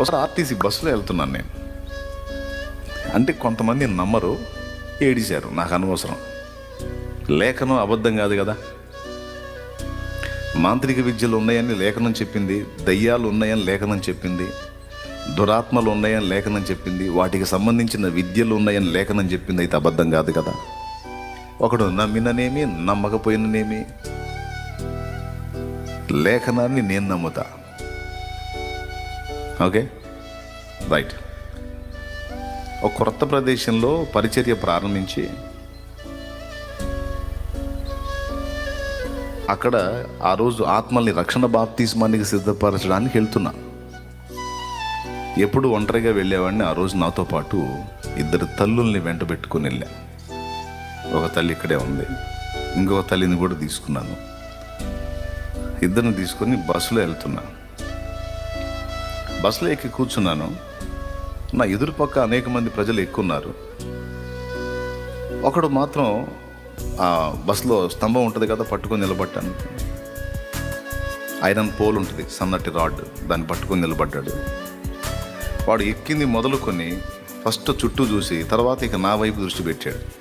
ఒకసారి ఆర్టీసీ బస్సులో వెళ్తున్నాను నేను. అంటే కొంతమంది నమ్మరు ఏడిశారు నాకు అనవసరం. లేఖనం అబద్ధం కాదు కదా. మాంత్రిక విద్యలు ఉన్నాయని లేఖనం చెప్పింది దయ్యాలు ఉన్నాయని లేఖనం చెప్పింది దురాత్మలు ఉన్నాయని లేఖనం చెప్పింది వాటికి సంబంధించిన విద్యలు ఉన్నాయని లేఖనం చెప్పింది అయితే అబద్ధం కాదు కదా. ఒకడు నమ్మిననేమి నమ్మకపోయిననేమి. లేఖనాన్ని నేను నమ్ముతా. ఓకే? రైట్. ఒక కొత్త ప్రదేశంలో పరిచర్య ప్రారంభించి అక్కడ ఆ రోజు ఆత్మల్ని రక్షణ బాప్తిస్మానికి సిద్ధపరచడానికి వెళ్తున్నా. ఎప్పుడు ఒంటరిగా వెళ్ళేవాడిని ఆ రోజు నాతో పాటు ఇద్దరు తల్లుల్ని వెంట పెట్టుకుని వెళ్ళా. ఒక తల్లి ఇక్కడే ఉంది. ఇంకొక తల్లిని కూడా తీసుకున్నాను. ఇద్దరిని తీసుకొని బస్సులో వెళ్తున్నాను బస్సులో ఎక్కి కూర్చున్నాను. నా ఎదురు పక్క అనేక మంది ప్రజలు ఎక్కున్నారు. ఒకడు మాత్రం ఆ బస్సులో స్తంభం ఉంటుంది కదా పట్టుకొని నిలబడ్డాను. ఐరన్ పోల్ ఉంటుంది సన్నటి రాడ్ దాన్ని పట్టుకొని నిలబడ్డాడు. వాడు ఎక్కింది మొదలుకొని ఫస్ట్ చుట్టూ చూసి తర్వాత ఇక నా వైపు దృష్టి పెట్టాడు.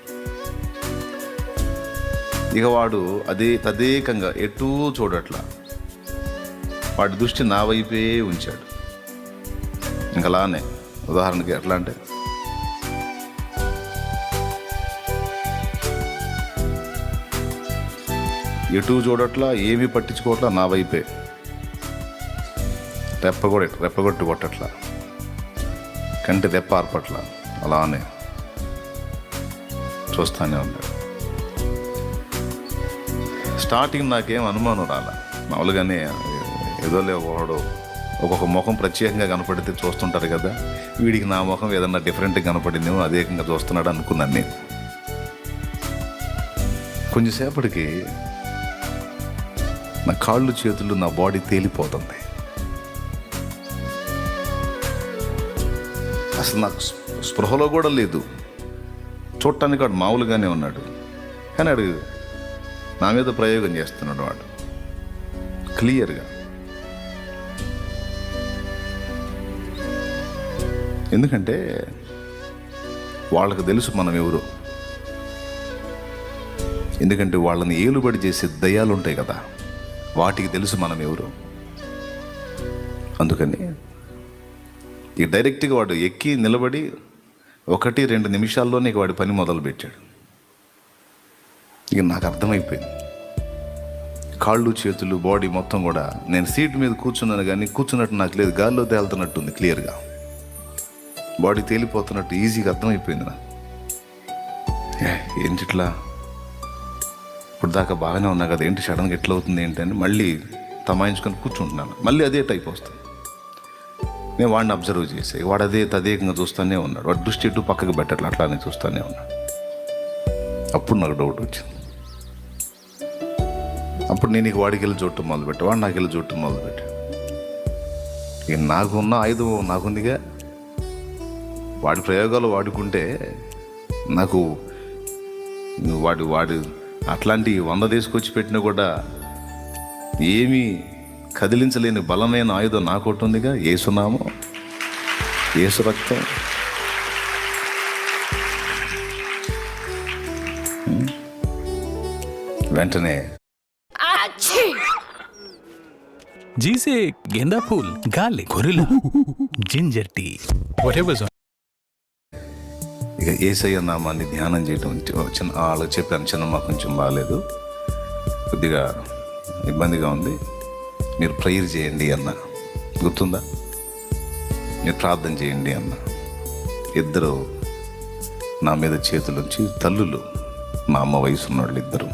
ఇక వాడు అదే తదేకంగా ఎటూ చూడట్లా. వాడి దృష్టి నా వైపే ఉంచాడు. ఇంకా అలానే. ఉదాహరణకి ఎట్లా అంటే ఎటు చూడట్లా ఏమీ పట్టించుకోవట్లా నా వైపే. రెప్పగొడ రెప్పగొట్టు కొట్టట్లా. కంటి రెప్ప ఆర్పట్లా. అలానే. చూస్తానే ఉంది స్టార్టింగ్ నాకేం అనుమానం రాలే. మామూలుగానే ఏదో ఒకడు ఒక్కొక్క ముఖం ప్రత్యేకంగా కనపడితే చూస్తుంటారు కదా. వీడికి నా ముఖం ఏదన్నా డిఫరెంట్గా కనపడిందేమో అదేకంగా చూస్తున్నాడు అనుకున్నాను నేను. కొంచెంసేపటికి నా కాళ్ళు చేతులు నా బాడీ తేలిపోతుంది. అసలు నాకు స్పృహలో కూడా లేదు. చూడటానికి వాడు మామూలుగానే ఉన్నాడు. కానీ అడుగు నా మీద ప్రయోగం చేస్తున్నాడు వాడు. క్లియర్గా. ఎందుకంటే వాళ్ళకి తెలుసు మనం ఎవరు. ఎందుకంటే వాళ్ళని ఏలుబడి చేసే దయ్యాలు ఉంటాయి కదా వాటికి తెలుసు మనం ఎవరు. అందుకని ఇక డైరెక్ట్గా వాడు ఎక్కి నిలబడి ఒకటి రెండు నిమిషాల్లోనే ఇక వాడి పని మొదలుపెట్టాడు. ఇక నాకు అర్థమైపోయింది. కాళ్ళు చేతులు బాడీ మొత్తం కూడా నేను సీట్ మీద కూర్చున్నాను కానీ కూర్చున్నట్టు నాకు లేదు గాల్లో తేలుతున్నట్టుంది క్లియర్గా. బాడీ తేలిపోతున్నట్టు ఈజీగా అర్థమైపోయింది నా ఏ, ఏంటి ఇట్లా ఇప్పుడు దాకా బాగానే ఉన్నా కదా ఏంటి సడన్గా ఎట్లా అవుతుంది ఏంటి అని మళ్ళీ తమాయించుకొని కూర్చుంటున్నాను. మళ్ళీ అదే టైప్ వస్తుంది. నేను వాడిని అబ్జర్వ్ చేసే వాడు అదే తదేకంగా చూస్తూనే ఉన్నాడు. వాడు దృష్టి ఇటు పక్కకు పెట్టట్లే అట్లానే చూస్తూనే ఉన్నాడు. అప్పుడు నాకు డౌట్ వచ్చింది. అప్పుడు నేను ఇక వాడికి వెళ్ళి చూడటం మొదలుపెట్టా వాడు నాకు వెళ్ళి చూడటం మొదలుపెట్టా ఇక నాకున్న ఆయుధం నాకుందిగా వాడి ప్రయోగాలు వాడుకుంటే నాకు వాడు వాడు అట్లాంటి వంద తీసుకొచ్చి పెట్టినా కూడా ఏమీ కదిలించలేని బలమైన ఆయుధం నాకొకటి ఉందిగా. ఏసునామం ఏసు రక్తం. వెంటనే జీసే గెందా పూల్ గాలి గొర్రెలు జింజర్ టీ వాట్ ఎవర్ ఇక ఏసయ్య నామాన్ని ధ్యానం చేయటం చిన్న వాళ్ళకి చెప్పాను చిన్న మాకు కొంచెం బాగాలేదు. కొద్దిగా ఇబ్బందిగా ఉంది. మీరు ప్రేయర్ చేయండి అన్న. గుర్తుందా? మీరు ప్రార్థన చేయండి అన్న. ఇద్దరు నా మీద చేతులుంచి తల్లులు మా అమ్మ వయసు ఉన్నవాళ్ళు ఇద్దరు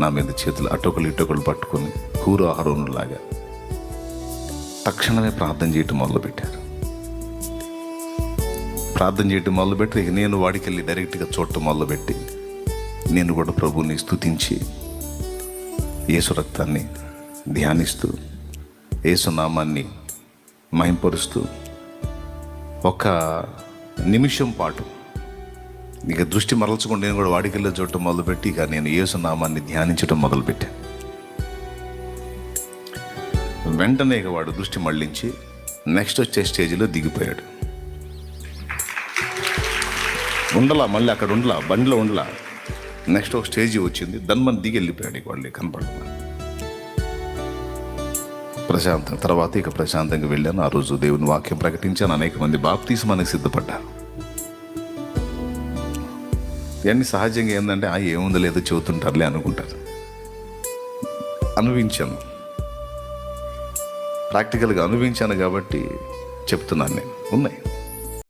నా మీద చేతులు అటొకలు ఇటొకలు పట్టుకొని కూర ఆహారంలాగా తక్షణమే ప్రార్థన చేయటం మొదలుపెట్టారు. ప్రార్థన చేయడం మొదలుపెట్టి ఇక నేను వాడికి వెళ్ళి డైరెక్ట్గా చూడటం మొదలుపెట్టి నేను కూడా ప్రభుని స్తుతించి యేసు రక్తాన్ని ధ్యానిస్తూ యేసునామాన్ని మహింపరుస్తూ ఒక నిమిషం పాటు ఇక దృష్టి మరల్చకుండా నేను కూడా వాడికి వెళ్ళి చూడటం మొదలుపెట్టి ఇక నేను యేసు నామాన్ని ధ్యానించడం మొదలుపెట్టాను వెంటనే ఇక వాడు దృష్టి మళ్ళించి నెక్స్ట్ వచ్చే స్టేజ్లో దిగిపోయాడు. ఉండలా మళ్ళీ అక్కడ ఉండలా బండిలో ఉండలా. నెక్స్ట్ ఒక స్టేజ్ వచ్చింది. దాన్ని దిగి వెళ్ళిపోయాడు ఇక వాళ్ళు కనపడుతున్నా ప్రశాంతం తర్వాత ఇక ప్రశాంతంగా వెళ్ళాను. ఆ రోజు దేవుని వాక్యం ప్రకటించాను. అనేక మంది బాప్తీసం సిద్ధపడ్డారు. ఇవన్నీ సహజంగా ఏంటంటే ఆ ఏముంది లేదో చెబుతుంటారులే అనుకుంటారు. అనుభవించాను. ప్రాక్టికల్గా అనుభవించాను కాబట్టి చెప్తున్నాను నేను. ఉన్నాయి.